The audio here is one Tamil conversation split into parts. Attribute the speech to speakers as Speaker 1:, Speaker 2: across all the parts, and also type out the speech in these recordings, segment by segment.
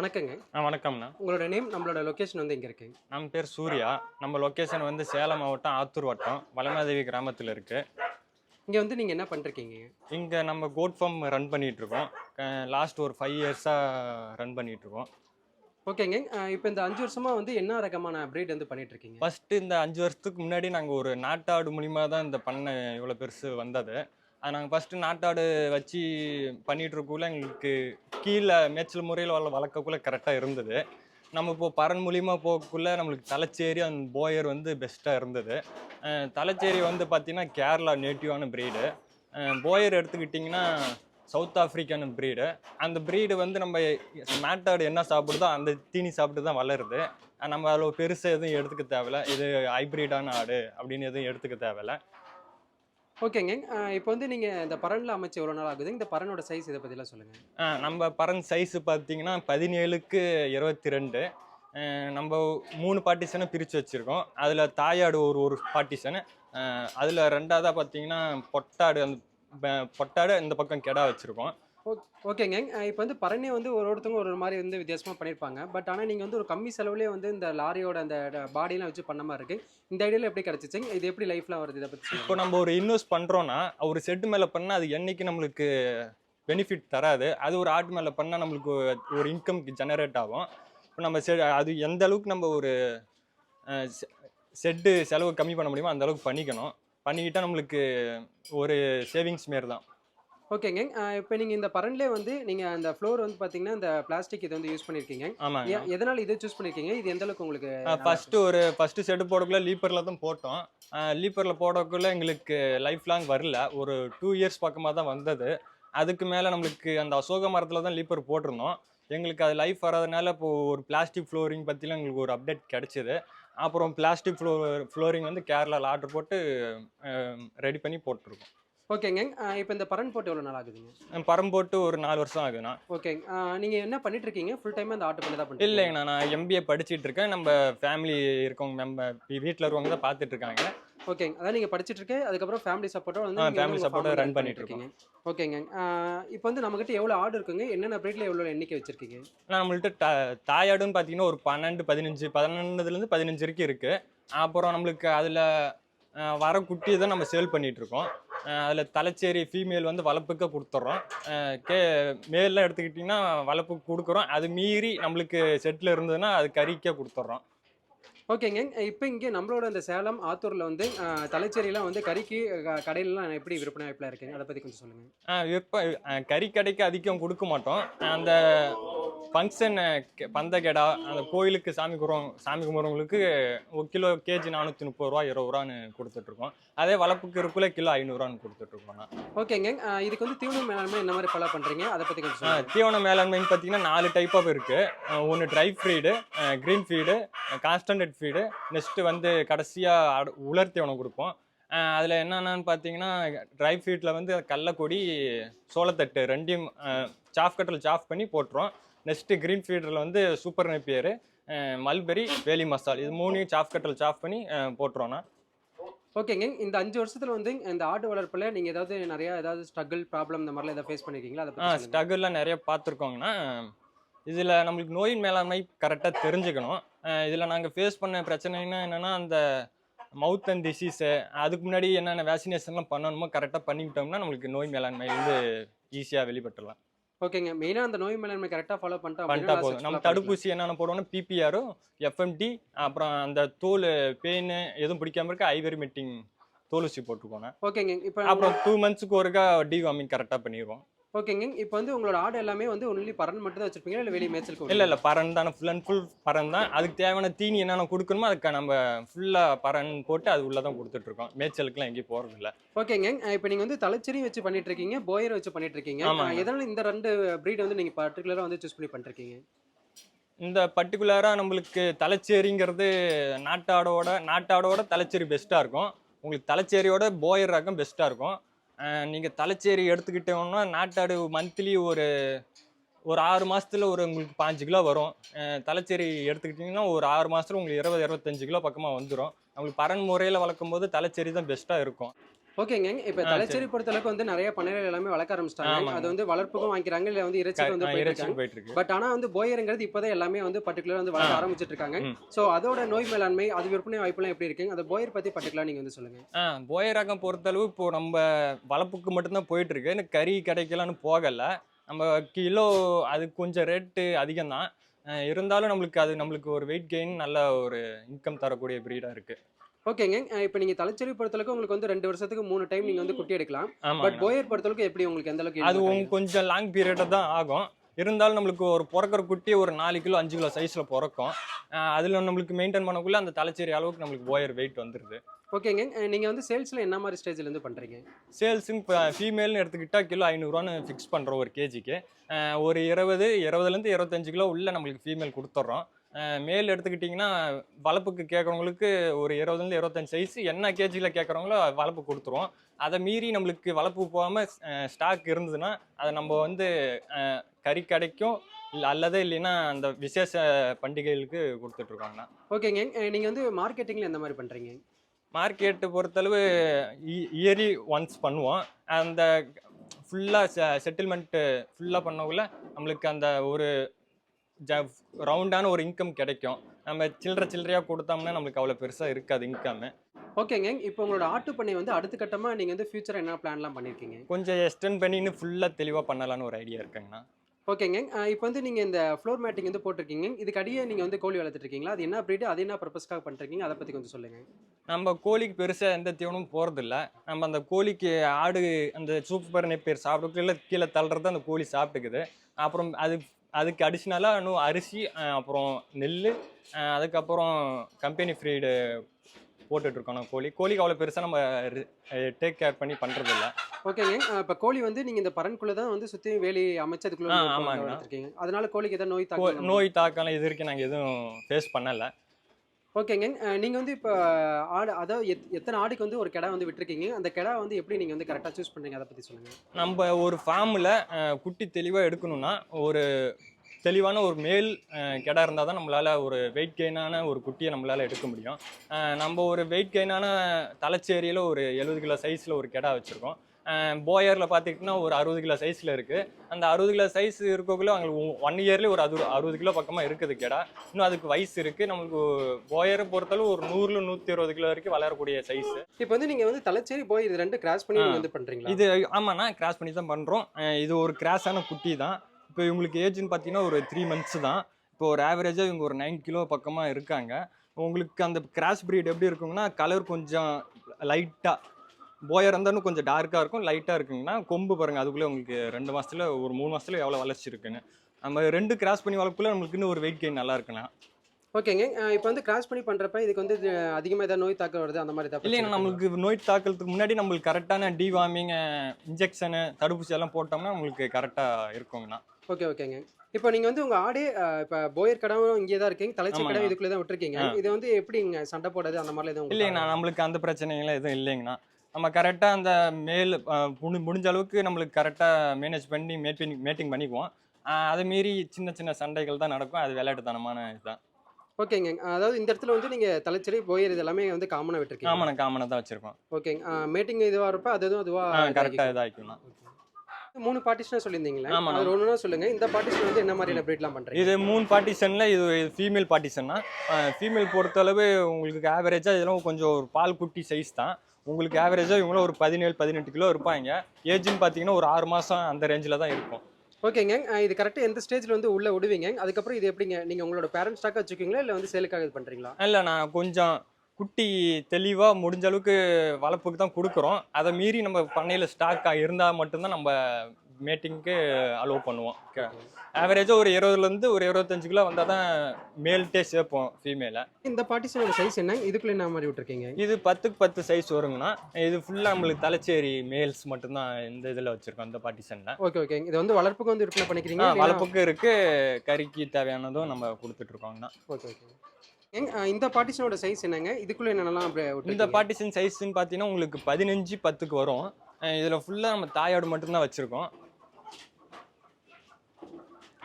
Speaker 1: வணக்கங்க.
Speaker 2: ஆ வணக்கம்ண்ணா
Speaker 1: உங்களோட நேம் நம்மளோட லொகேஷன் வந்து எங்கே இருக்குங்க
Speaker 2: நம்ம பேர் சூர்யா. நம்ம லொக்கேஷன் வந்து சேலம் மாவட்டம் ஆத்தூர் வட்டம் வளமாதேவி கிராமத்தில் இருக்குது
Speaker 1: இங்கே வந்து நீங்கள் என்ன பண்ணிருக்கீங்க
Speaker 2: இங்கே நம்ம கோட் ஃபார்ம் ரன் பண்ணிகிட்ருக்கோம் லாஸ்ட் ஒரு ஃபைவ் இயர்ஸாக ரன் பண்ணிகிட்ருக்கோம்
Speaker 1: ஓகேங்க. இப்போ இந்த அஞ்சு வருஷமா வந்து என்ன ரகமான ப்ரீட் வந்து பண்ணிட்டு இருக்கீங்க
Speaker 2: ஃபஸ்ட்டு இந்த அஞ்சு வருஷத்துக்கு முன்னாடி நாங்கள் ஒரு நாட்டாடு மூலிமா தான் இந்த பண்ணை இவ்வளோ பெருசு வந்தது. அது நாங்கள் ஃபஸ்ட்டு நாட்டாடு வச்சு பண்ணிகிட்ருக்குள்ள எங்களுக்கு கீழே மேய்ச்சல் முறையில் வள வளர்க்கக்குள்ளே கரெக்டாக இருந்தது. நம்ம இப்போ பரன் மூலியமாக போகக்குள்ளே நம்மளுக்கு தலைச்சேரி அந்த போயர் வந்து பெஸ்ட்டாக இருந்தது. தலைச்சேரி வந்து பார்த்திங்கன்னா கேரளா நேட்டிவான ப்ரீடு போயர் எடுத்துக்கிட்டிங்கன்னா சவுத் ஆஃப்ரிக்கான ப்ரீடு அந்த ப்ரீடு வந்து நம்ம மேட்டாடு என்ன சாப்பிடுதோ அந்த தீனி சாப்பிட்டு தான் வளருது. நம்ம அவ்வளோ பெருசாக எதுவும் எடுத்துக்க தேவையில்ல. இது ஹைப்ரிடான ஆடு அப்படின்னு எதுவும் எடுத்துக்க தேவையில்ல.
Speaker 1: ஓகேங்க. இப்போ வந்து நீங்கள் இந்த பரனில் அமைச்சு எவ்வளோ நாள் ஆகுது? இந்த பரனோட சைஸ் இதை பற்றிலாம் சொல்லுங்கள்
Speaker 2: நம்ம பரன் சைஸு பார்த்தீங்கன்னா பதினேழுக்கு இருபத்தி ரெண்டு நம்ம மூணு பார்ட்டிஷனை பிரித்து வச்சுருக்கோம். அதில் தாயாடு ஒரு ஒரு பார்ட்டிஷனு அதில் ரெண்டாவதாக பார்த்தீங்கன்னா பொட்டாடு அந்த பொட்டாடு இந்த பக்கம் கெடா வச்சுருக்கோம்.
Speaker 1: ஓகேங்க. இப்போ வந்து பரணி வந்து ஒரு ஒருத்தவங்க ஒரு ஒரு மாதிரி வந்து வித்தியாசமாக பண்ணியிருப்பாங்க பட் ஆனால் நீங்கள் வந்து ஒரு கம்மி செலவுலேயே வந்து இந்த லாரியோட அந்த பாடியெலாம் வச்சு பண்ண மாதிரி இருக்குது இந்த ஐடியாவில் எப்படி கிடச்சிச்சிங்க இது எப்படி லைஃப்பில் வருது இதை பற்றி
Speaker 2: இப்போ நம்ம ஒரு இன்வெஸ்ட் பண்ணுறோன்னா ஒரு செட்டு மேலே பண்ணால் அது என்னைக்கு நம்மளுக்கு பெனிஃபிட் தராது. அது ஒரு ஆர்ட் மேலே பண்ணால் நம்மளுக்கு ஒரு இன்கம் ஜெனரேட் ஆகும். இப்போ நம்ம செ அது எந்த அளவுக்கு நம்ம ஒரு செட்டு செலவு கம்மி பண்ண முடியுமோ அந்த அளவுக்கு பண்ணிக்கணும். பண்ணிக்கிட்டால் நம்மளுக்கு ஒரு சேவிங்ஸ் மாரி தான்.
Speaker 1: ஓகேங்க. இப்போ நீங்கள் இந்த பரன்லேயே வந்து நீங்கள் அந்த ஃப்ளோர் வந்து பார்த்தீங்கன்னா இந்த பிளாஸ்டிக் இது வந்து யூஸ் பண்ணியிருக்கீங்க எ- எதனால இதை சூஸ் பண்ணிருக்கீங்க? இது எந்த அளவுக்கு உங்களுக்கு
Speaker 2: ஃபஸ்ட்டு ஒரு ஃபஸ்ட்டு செட்டு போடக்குள்ள லீப்பரில் தான் போட்டோம். லீப்பரில் போடக்குள்ள எங்களுக்கு லைஃப் லாங் வரல. ஒரு டூ இயர்ஸ் பக்கமாக தான் வந்தது. அதுக்கு மேலே நம்மளுக்கு அந்த அசோக மரத்தில் தான் லீப்பர் போட்டிருந்தோம். எங்களுக்கு அது லைஃப் வராதனால இப்போ ஒரு பிளாஸ்டிக் ஃப்ளோரிங் பற்றிலாம் எங்களுக்கு ஒரு அப்டேட் கிடச்சிது. அப்புறம் பிளாஸ்டிக் ஃப்ளோ ஃப்ளோரிங் வந்து கேரளாவில் ஆர்டர் போட்டு ரெடி பண்ணி போட்டிருக்கோம்.
Speaker 1: ஓகேங்க. இப்போ இந்த பரன் போட்டு எவ்வளோ நாள் ஆகுதுங்க?
Speaker 2: பரம் போட்டு ஒரு நாலு வருஷம் ஆகுதுண்ணா
Speaker 1: ஓகே நீங்கள் என்ன பண்ணிட்டு இருக்கீங்க? ஃபுல் டைம் அந்த ஆட்டோ பண்ணி தான் பண்ணிட்டு
Speaker 2: இல்லைங்கண்ணா நான் எம்பிஏ படிச்சிட்டு இருக்கேன். நம்ம ஃபேமிலி இருக்கவங்க நம்ம வீட்டில் இருக்கவங்க தான் பார்த்துட்டு இருக்காங்க.
Speaker 1: ஓகேங்க. அதான் நீங்கள் படிச்சிட்டு இருக்கு அதுக்கப்புறம் ஃபேமிலி சப்போர்ட்டோட வந்து farm
Speaker 2: run
Speaker 1: run
Speaker 2: பண்ணிட்டு
Speaker 1: இருக்கீங்க. ஓகேங்க. இப்போ வந்து நம்மகிட்ட எவ்வளோ ஆடு இருக்குங்க? என்னென்ன பிரீட்ல எவ்வளோ எண்ணிக்கை வச்சிருக்கீங்க?
Speaker 2: நம்மள்ட்ட தாயாடுன்னு பார்த்தீங்கன்னா ஒரு பன்னெண்டு பதினஞ்சு பதினொன்றுலேருந்து பதினஞ்சு வரைக்கும் இருக்குது அப்புறம் நம்மளுக்கு அதில் வர குட்டியை தான் நம்ம சேல் பண்ணிகிட்ருக்கோம் அதில் தலைச்சேரி ஃபீமேல் வந்து வளர்ப்புக்கு கொடுத்துட்றோம். கே மேலாம் எடுத்துக்கிட்டிங்கன்னா வளர்ப்புக்கு கொடுக்குறோம். அது மீறி நம்மளுக்கு செட்டில் இருந்ததுன்னா அது கறிக்க கொடுத்துட்றோம்.
Speaker 1: ஓகேங்க. இப்போ இங்கே நம்மளோட இந்த சேலம் ஆத்தூரில் வந்து அஹ், தலைச்சேரிலாம் வந்து கறிக்கு கடையிலலாம் எப்படி விற்பனை வாய்ப்பில் இருக்குங்க? அதை பற்றி கொஞ்சம் சொல்லுங்கள்
Speaker 2: விற்ப கறி கடைக்கு அதிகம் கொடுக்க மாட்டோம். அந்த ஃபங்க்ஷன் பந்தகெடா அந்த கோயிலுக்கு சாமி கும்பிட்றோம் சாமி கும்பிட்றவங்களுக்கு ஒரு கிலோ கேஜி நானூற்றி முப்பது ரூபா இருபது ரூபான்னு கொடுத்துட்ருக்கோம். அதே வளர்ப்புக்கு இருக்குள்ள கிலோ ஐநூறுரூவான்னு கொடுத்துட்ருக்கோம்
Speaker 1: ஓகேங்க. இதுக்கு வந்து தீவன மேலாண்மை என்ன மாதிரி ஃபாலோ பண்ணுறீங்க அதை பற்றி கொஞ்சம்
Speaker 2: தீவன மேலாண்மைன்னு பார்த்தீங்கன்னா நாலு டைப் ஆஃப் இருக்குது ஒன்று dry feed green feed constant feed next வந்து கடைசியாக உலர் தீவனம் கொடுப்போம். அதில் என்னென்னு பார்த்தீங்கன்னா ட்ரை ஃபீட்டில் வந்து கடலக்கொடி சோளத்தட்டு ரெண்டையும் சாஃப் கட்டில் சாஃப் பண்ணி போட்டுரும் நெக்ஸ்ட்டு க்ரீன் ஃபீடரில் வந்து சூப்பர் நெப்பியர் மல்பெரி வேலி மசால் இது மூணையும் சாஃப் கட்டில் சாஃப் பண்ணி போட்டுருவோண்ணா
Speaker 1: ஓகேங்க இந்த அஞ்சு வருஷத்துல வந்து இந்த ஆடு வளர்ப்புல நீங்க ஏதாவது நிறைய ஏதாவது ஸ்ட்ரகிள் ப்ராப்ளம் இந்த மாதிரிலாம் ஏதாவது ஃபேஸ் பண்ணிருக்கீங்களா? அதை.
Speaker 2: ஸ்ட்ரகிள்லாம் நிறைய பார்த்துருக்கோங்கன்னா இதில் நம்மளுக்கு நோயின் மேலாண்மை கரெக்டாக தெரிஞ்சுக்கணும். இதில் நாங்கள் ஃபேஸ் பண்ண பிரச்சனைன்னா என்னென்னா அந்த மவுத் அண்ட் டிசீஸு அதுக்கு முன்னாடி என்னென்ன வேக்சினேஷன்லாம் பண்ணணுமோ கரெக்டாக பண்ணிக்கிட்டோம்னா நம்மளுக்கு நோய் மேலாண்மை வந்து ஈஸியாக வெளிப்பட்டுலாம்
Speaker 1: ஓகேங்க மெயினா அந்த நோய் மேலாண்மை கரெக்டா ஃபாலோ
Speaker 2: பண்ணிட்டா
Speaker 1: அப்படின்னா
Speaker 2: போதும். நம்ம தடுப்பூசி என்னென்ன போடுவோம்னா பிபிஆரும் எஃப்எம்டி அப்புறம் அந்த தோல் பெயின் எதுவும் பிடிக்காம இருக்க ஐவரி மெட்டிங் தோல் ஊசி போட்டுக்கோங்க.
Speaker 1: பண்ணிக்கலாம். ஓகேங்க இப்போ
Speaker 2: அப்புறம் டூ மந்த்ஸுக்கு ஒருக்கா டிவார்மிங் கரெக்டாக பண்ணிடுவோம்
Speaker 1: ஓகேங்க இப்போ வந்து உங்களோட ஆடு எல்லாமே வந்து ஒன்லி பரன் மட்டும் தான் வச்சிருப்பீங்களா? இல்ல வெளியே மேய்ச்சலுக்கு
Speaker 2: இல்லை இல்லை பறன் தானே. ஃபுல் அண்ட் ஃபுல் பறன் தான். அதுக்கு தேவையான தீனி என்னென்ன கொடுக்கணுமோ அதுக்கு நம்ம ஃபுல்லாக பறன் போட்டு அது உள்ளே தான் கொடுத்துட்ருக்கோம். மேய்ச்சலுக்குலாம் எங்கேயும் போகிறதில்ல
Speaker 1: ஓகேங்க இப்போ நீங்க வந்து தலைச்சேரி வச்சு பண்ணிட்டு இருக்கீங்க போயர் வச்சு பண்ணிட்டு இருக்கீங்க எதனால இந்த ரெண்டு பிரீட் வந்து நீங்க பர்டிகுலரா வந்து சூஸ் பண்ணி பண்ணிருக்கீங்க?
Speaker 2: இந்த பர்டிகுலராக நம்மளுக்கு தலைச்சேரிங்கிறது நாட்டாடோட நாட்டாடோட தலைச்சேரி பெஸ்ட்டாக இருக்கும். உங்களுக்கு தலைச்சேரியோட போயர் ரகம் பெஸ்ட்டாக இருக்கும். நீங்கள் தலைச்சேரி எடுத்துக்கிட்டோம்னா நாட்டாடு மந்த்லி ஒரு ஒரு ஆறு மாதத்தில் ஒரு உங்களுக்கு பாஞ்சு கிலோ வரும். தலைச்சேரி எடுத்துக்கிட்டிங்கன்னா ஒரு ஆறு மாதத்தில் உங்களுக்கு இருபது இருபத்தஞ்சு கிலோ பக்கமாக வந்துடும் நம்மளுக்கு பரன் முறையில் வளர்க்கும் போது தலைச்சேரி தான் பெஸ்ட்டாக இருக்கும்.
Speaker 1: ஓகேங்க. இப்போ தலைச்சேரி பொறுத்தளவுக்கு வந்து நிறைய பண்ணைகள் எல்லாமே வளர்க்க ஆரம்பிச்சிட்டாங்க. அது வந்து வளர்ப்புக்கும் வாங்கிக்கிறாங்க இல்லை வந்து இறைச்சிக்கு வந்து போயிட்டு இருக்காங்க. பட் ஆனா வந்து போயருங்கிறது இப்போதான் எல்லாமே வந்து பர்டிகுலர் வந்து வளர்க்க. ஆரம்பிச்சிட்டு இருக்காங்க. ஸோ அதோட நோய் மேலாண்மை அது விற்பனை வாய்ப்புலாம் எப்படி இருக்குங்க? அந்த போயர் பத்தி பர்டிகுலர் நீங்க வந்து சொல்லுங்க.
Speaker 2: ஆ போய ரகம் பொறுத்தளவு இப்போ நம்ம வளர்ப்புக்கு மட்டும்தான் போயிட்டு இருக்கு எனக்கு கறி கிடைக்கலான்னு போகல. நம்ம கிலோ அது கொஞ்சம் ரேட்டு அதிகம் தான் இருந்தாலும் நம்மளுக்கு அது நம்மளுக்கு ஒரு வெயிட் கெயின் நல்ல ஒரு இன்கம் தரக்கூடிய பிரீடாக இருக்கு.
Speaker 1: ஓகேங்க. இப்போ நீங்க தலைச்சேரி பொறுத்தளவுக்கு உங்களுக்கு வந்து ரெண்டு வருஷத்துக்கு மூணு டைம் நீங்க வந்து குட்டி எடுக்கலாம். பட் போயர் பொறுத்தளவுக்கு எப்படி உங்களுக்கு எந்த அளவுக்கு
Speaker 2: அது கொஞ்சம் லாங் பீரியடாக தான் ஆகும். இருந்தாலும் நம்மளுக்கு ஒரு பிறக்கிற குட்டி ஒரு நாலு கிலோ அஞ்சு கிலோ சைஸில் பிறக்கும். அதில் நம்மளுக்கு மெயின்டைன் பண்ணக்குள்ள அந்த தலைச்சேரி அளவுக்கு நம்மளுக்கு போயர் வெயிட் வந்துடுது
Speaker 1: ஓகேங்க. அஹ் நீங்க வந்து சேல்ஸ்ல என்ன மாதிரி ஸ்டேஜ்ல இருந்து பண்றீங்க?
Speaker 2: சேல்ஸுன்னு இப்போ ஃபீமேல்னு எடுத்துக்கிட்டா கிலோ ஐநூறுரூவான்னு ஃபிக்ஸ் பண்ணுறோம் ஒரு கேஜிக்கு. ஒரு இருபது இருபதுலேருந்து இருபத்தஞ்சு கிலோ உள்ள நம்மளுக்கு ஃபீமேல் கொடுத்துட்றோம் மேல் எடுத்துக்கிட்டிங்கன்னா வளர்ப்புக்கு கேட்குறவங்களுக்கு ஒரு இருபதுலேருந்து இருபத்தஞ்சு சைஸ் என்ன கேஜியில் கேட்குறவங்களோ வளர்ப்பு கொடுத்துருவோம். அதை மீறி நம்மளுக்கு வளர்ப்பு போகாமல் ஸ்டாக் இருந்ததுன்னா அதை நம்ம வந்து கறி கடைக்கும் இல்லை அல்லது இல்லைன்னா அந்த விசேஷ பண்டிகைகளுக்கு கொடுத்துட்ருக்காங்கண்ணா
Speaker 1: ஓகேங்க. அஹ் நீங்க வந்து மார்க்கெட்டிங்ல எந்த மாதிரி பண்றீங்க?
Speaker 2: மார்க்கெட்டு பொறுத்தளவு இயர்லி ஒன்ஸ் பண்ணுவோம். அந்த ஃபுல்லாக செட்டில்மெண்ட்டு ஃபுல்லாக பண்ணக்குள்ள நம்மளுக்கு அந்த ஒரு ஜ ரவுண்டான ஒரு இன்கம் கிடைக்கும். நம்ம சில்லற சில்லறையாக கொடுத்தோம்னா நம்மளுக்கு அவ்வளோ பெருசாக இருக்காது இன்கம்
Speaker 1: ஓகேங்க இப்போ உங்களோட ஆட்டு பண்ணை வந்து அடுத்த கட்டமா நீங்க வந்து ஃபியூச்சர் என்ன பிளான்லாம் பண்ணிருக்கீங்க?
Speaker 2: கொஞ்சம் எக்ஸ்டெண்ட் பண்ணி இன்னும் ஃபுல்லாக தெளிவாக பண்ணலான்னு ஒரு ஐடியா இருக்குங்கண்ணா.
Speaker 1: ஓகேங்க. இப்போ வந்து நீங்கள் இந்த ஃப்ளோர் மேட்டிங் வந்து போட்டிருக்கீங்க. இதுக்கு அடியே நீங்கள் வந்து கோழி வளர்த்துட்டு இருக்கீங்களா அது என்ன ப்ரீடு அது என்ன பர்பஸ்க்காக பண்ணுறீங்க அதை பற்றி கொஞ்சம் சொல்லுங்கள்
Speaker 2: நம்ம கோழிக்கு பெருசாக எந்த தீவனமும் போகிறதில்ல நம்ம அந்த கோழிக்கு ஆடு அந்த சூப்பர் நெப்பேர் சாப்பிடக்குள்ள கீழே தள்ளுறது அந்த கோழி சாப்பிட்டுக்குது. அப்புறம் அது அதுக்கு அடிஷ்னலாக இன்னும் அரிசி அப்புறம் நெல் அதுக்கப்புறம் கம்பெனி ஃப்ரீடு போட்டுட்ருக்கோம் நம்ம கோழி. கோழிக்கு அவ்வளோ பெருசாக நம்ம டேக் கேர் பண்ணி பண்ணுறதில்ல
Speaker 1: ஓகேங்க இப்போ கோழி வந்து நீங்க இந்த பரன்குள்ள தான் வந்து சுத்தி வேலி அமைச்சு அதுக்குள்ள. வளர்த்துருக்கீங்க. அதனால கோழிக்கு ஏதாவது நோய் தாக்கம்
Speaker 2: நோய் தாக்கம் இது வரைக்கும் நாங்கள் எதுவும் ஃபேஸ் பண்ணலை.
Speaker 1: ஓகேங்க அஹ் நீங்க வந்து இப்போ ஆடு அதாவது எத்- எத்தனை ஆடுக்கு வந்து ஒரு கிடா வந்து விட்டுருக்கீங்க? அந்த கிடா வந்து எப்படி நீங்க வந்து கரெக்டாக சூஸ் பண்றீங்க அதை பத்தி சொல்லுங்க.
Speaker 2: நம்ம ஒரு ஃபார்மில் குட்டி தெளிவாக எடுக்கணும்னா ஒரு தெளிவான ஒரு மேல் கிடா இருந்தால் தான் நம்மளால் ஒரு வெயிட் கெயினான ஒரு குட்டியை நம்மளால் எடுக்க முடியும். நம்ம ஒரு வெயிட் கெயினான தலைச்சேரியில் ஒரு எழுபது கிலோ சைஸில் ஒரு கிடா வச்சுருக்கோம். போயரில் பார்த்துக்கிட்டிங்கன்னா ஒரு அறுபது கிலோ சைஸில் இருக்குது அந்த அறுபது கிலோ சைஸ் இருக்கக்குள்ள அவங்களுக்கு ஒன் இயர்லேயே ஒரு அது அறுபது கிலோ பக்கமாக இருக்குது கிடா. இன்னும் அதுக்கு வயசு இருக்குது நம்மளுக்கு போயரை பொறுத்தளவு ஒரு நூறில் நூற்றி இருபது கிலோ வரைக்கும் வளரக்கூடிய சைஸ்
Speaker 1: இப்போ வந்து நீங்க வந்து தலைச்சேரி போய் இது ரெண்டு கிராஸ் பண்ணி வந்து பண்றீங்களா?
Speaker 2: இது ஆமாண்ணா கிராஸ் பண்ணி தான் பண்ணுறோம் இது ஒரு கிராஸான குட்டி தான். இப்போ இவங்களுக்கு ஏஜ்னு பார்த்தீங்கன்னா ஒரு த்ரீ மந்த்ஸ் தான். இப்போ ஒரு ஆவரேஜாக இவங்க ஒரு நைன் கிலோ பக்கமாக இருக்காங்க. உங்களுக்கு அந்த கிராஸ் breed எப்படி இருக்குங்கன்னா கலர் கொஞ்சம் லைட்டாக போயர் இருந்தாலும் கொஞ்சம் டார்க்காக இருக்கும் லைட்டாக இருக்குங்கன்னா கொம்பு பாருங்கள் அதுக்குள்ளே உங்களுக்கு ரெண்டு மாதத்துல ஒரு மூணு மாதத்துல எவ்வளோ வளர்ச்சி இருக்குன்னு. நம்ம ரெண்டு கிராஸ் பண்ணி வளர்க்குள்ள நம்மளுக்கு இன்னும் ஒரு வெயிட் கெயின் நல்லா இருக்குண்ணா
Speaker 1: ஓகேங்க. இப்போ வந்து கிராஸ் பண்ணி பண்றப்ப இதுக்கு வந்து இது அதிகமா ஏதாவது நோய் தாக்கம் வருது அந்த மாதிரி
Speaker 2: இல்லைன்னா
Speaker 1: பிரச்சனை
Speaker 2: நம்மளுக்கு நோய் தாக்கறதுக்கு முன்னாடி நம்மளுக்கு கரெக்டான டிவார்மிங் இன்ஜெக்ஷனு தடுப்பூசி எல்லாம் போட்டோம்னா நம்மளுக்கு கரெக்டாக இருக்குங்கண்ணா.
Speaker 1: ஓகே ஓகேங்க. இப்போ நீங்க வந்து உங்க ஆடே இப்போ போயர் கடவும் இங்கே தான் இருக்கீங்க தலைச்சேரி
Speaker 2: ஆமாங்க.
Speaker 1: கடை இதுக்குள்ளே தான் விட்டுருக்கீங்க. இது வந்து எப்படிங்க சண்டை போடுறது அந்த மாதிரிலாம் எதுவும் உங்களுக்கு
Speaker 2: இல்லைங்கண்ணா நம்மளுக்கு அந்த பிரச்சனைகள்லாம் எதுவும் இல்லைங்கண்ணா. நம்ம கரெக்டாக அந்த மேல் முடி- முடிஞ்ச அளவுக்கு நம்மளுக்கு கரெக்டாக மேனேஜ் பண்ணி மேட்டிங் மேட்டிங் பண்ணிக்குவோம். அதை மீறி சின்ன சின்ன சண்டைகள் தான் நடக்கும். அது விளையாட்டுத்தனமான இதுதான்.
Speaker 1: ஓகேங்க அதாவது இந்த இடத்துல வந்து நீங்க தலைச்சேரி போயர் இது எல்லாமே வந்து காமனா விட்டுருக்கீங்க.
Speaker 2: காமனை காமனை தான் வச்சுருக்கோம்.
Speaker 1: ஓகேங்க மேட்டிங் இதுவா இருப்ப அது எதுவும் அதுவா
Speaker 2: கரெக்டாக இதாகிக்கும்ண்ணா
Speaker 1: மூணு பார்ட்டிஷனா சொல்லியிருந்தீங்களா?
Speaker 2: ஆமாண்ணா.
Speaker 1: அது ஒண்ணுனா சொல்லுங்க. இந்த பார்ட்டிஷன் வந்து என்ன மாதிரியான பிரீட்லாம் பண்றீங்க?
Speaker 2: இது மூணு பார்ட்டிஷனில் இது ஃபீமேல் பார்ட்டிஷன்னா ஃபீமேல் பொறுத்தளவு உங்களுக்கு ஆவரேஜாக இதெல்லாம் கொஞ்சம் ஒரு பால் குட்டி சைஸ் தான். உங்களுக்கு ஆவரேஜாக இவங்களும் ஒரு பதினேழு பதினெட்டு கிலோ இருப்பாங்க. ஏஜ்னு பார்த்தீங்கன்னா ஒரு ஆறு மாதம் அந்த ரேஞ்சில் தான் இருக்கும்.
Speaker 1: ஓகேங்க. இது கரெக்டாக எந்த ஸ்டேஜ்ல வந்து உள்ள விடுவீங்க? அதுக்கப்புறம் இது எப்படிங்க? நீங்க உங்களோட பேரண்ட் ஸ்டாக்கா வச்சுக்கீங்களா இல்ல வந்து சேலுக்காக இது பண்றீங்களா?
Speaker 2: இல்லை நான் கொஞ்சம் குட்டி தெளிவாக முடிஞ்ச அளவுக்கு வளர்ப்புக்கு தான் கொடுக்குறோம். அதை மீறி நம்ம பண்ணையில் ஸ்டாக்காக இருந்தால் மட்டும்தான் நம்ம மேட்டிங்க்கு அலோவ் பண்ணுவோம். ஆவரேஜாக ஒரு இருபதுலேருந்து ஒரு இருபத்தஞ்சு கிலோ வந்தால் தான் மேல்ட்டே சேர்ப்போம் ஃபீமேலை
Speaker 1: இந்த பார்ட்டிஷனோட சைஸ் என்ன? இதுக்குள்ள என்ன மாதிரி விட்டுருக்கீங்க?
Speaker 2: இது பத்துக்கு பத்து சைஸ் வருங்கண்ணா. இது ஃபுல்லாக நம்மளுக்கு தலைச்சேரி மேல்ஸ் மட்டும்தான் இந்த இதில் வச்சுருக்கோம் இந்த பார்ட்டிஷனில்
Speaker 1: ஓகே ஓகே இது வந்து வளர்ப்புக்கு வந்து விற்பனை பண்ணிக்கிறீங்க
Speaker 2: வளர்ப்புக்கு இருக்குது கறிக்கு தேவையானதும் நம்ம கொடுத்துட்ருக்கோங்கண்ணா
Speaker 1: ஓகே ஓகே இந்த பார்ட்டிஷனோட சைஸ் என்னங்க? இதுக்குள்ள என்னென்னலாம்
Speaker 2: இந்த? பார்ட்டிஷன் சைஸ்ன்னு பார்த்தீங்கன்னா உங்களுக்கு பதினஞ்சு பத்துக்கு வரும். இதில் ஃபுல்லாக நம்ம தாயாடு மட்டும்தான் வச்சுருக்கோம்.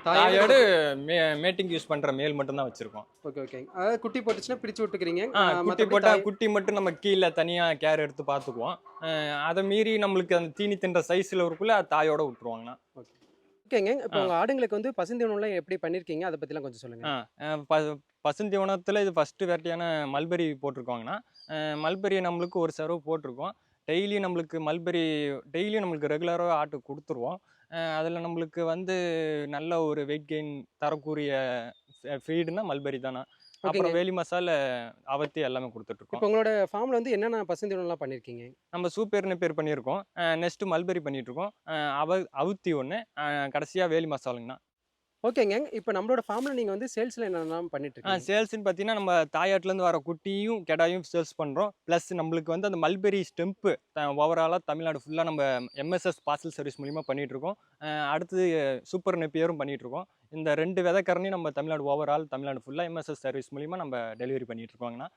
Speaker 2: தாயோடு மே மேட்டிங் யூஸ் பண்ற மேல் மட்டும் தான் வச்சிருக்கோம்.
Speaker 1: ஓகே ஓகே அதாவது குட்டி போட்டுச்சுன்னா பிரிச்சு விட்டுக்கிறீங்க.
Speaker 2: குட்டி போட்டா குட்டி மட்டும் நம்ம கீழே தனியா கேர் எடுத்து பார்த்துக்குவோம். அஹ் அதை மீறி நம்மளுக்கு அந்த தீனி தின்ற சைஸ்ல இருக்குள்ள தாயோட விட்டுருவாங்கண்ணா.
Speaker 1: ஓகேங்க இப்போ
Speaker 2: ஆ.
Speaker 1: உங்க ஆடுங்களுக்கு வந்து பசுந்தீவனம்லாம் எப்படி பண்ணிருக்கீங்க? அதை பத்திலாம் கொஞ்சம் சொல்லுங்க.
Speaker 2: ஆ, அஹ் ப- பசுந்தீவனத்தில் இது ஃபஸ்ட்டு வெரைட்டியான மல்பெரி போட்டிருக்கோங்கண்ணா அஹ் மல்பெரி நம்மளுக்கு ஒரு சரவு போட்டிருக்கோம். டெய்லி நம்மளுக்கு மல்பெரி டெய்லியும் நம்மளுக்கு ரெகுலராக ஆட்டு கொடுத்துருவோம். அதில் நம்மளுக்கு வந்து நல்ல ஒரு வெயிட் கெயின் தரக்கூடிய ஃபீடுனா மல்பெரி தானா? அப்புறம் வேலி மசால அவத்தி எல்லாமே கொடுத்துட்ருக்கோம்.
Speaker 1: இப்போ உங்களோட ஃபார்ம்ல வந்து என்னென்ன பசுந்தீவனம்லாம் பண்ணிருக்கீங்க?
Speaker 2: நம்ம சூப்பர்னு பேர் பண்ணியிருக்கோம். நெக்ஸ்ட்டு மல்பெரி பண்ணிகிட்ருக்கோம் அவ அவுத்தி ஒன்று கடைசியாக வேலி மசாலுங்கண்ணா
Speaker 1: ஓகேங்க. இப்போ நம்மளோட ஃபார்ம்ல நீங்க வந்து சேல்ஸ்ல என்னென்னலாம் பண்ணிட்டு இருக்கீங்க?
Speaker 2: சேல்ஸ்னு பார்த்தீங்கன்னா நம்ம தாயாட்டுலேருந்து வர குட்டியும் கெடாயும் சேல்ஸ் பண்ணுறோம் ப்ளஸ் நம்மளுக்கு வந்து அந்த மல்பெரி ஸ்டெம்ப்பு ஓவராலாக தமிழ்நாடு ஃபுல்லாக நம்ம எம்எஸ்எஸ் பார்சல் சர்வீஸ் மூலிமா பண்ணிகிட்ருக்கோம் அடுத்தது சூப்பர் நெப்பியரும் பண்ணிகிட்ருக்கோம் இந்த ரெண்டு விதைக்கரணையும் நம்ம தமிழ்நாடு ஓவரால் தமிழ்நாடு ஃபுல்லாக எம்எஸ்எஸ் சர்வீஸ் மூலிமா நம்ம டெலிவரி பண்ணிகிட்ருக்கோங்கண்ணா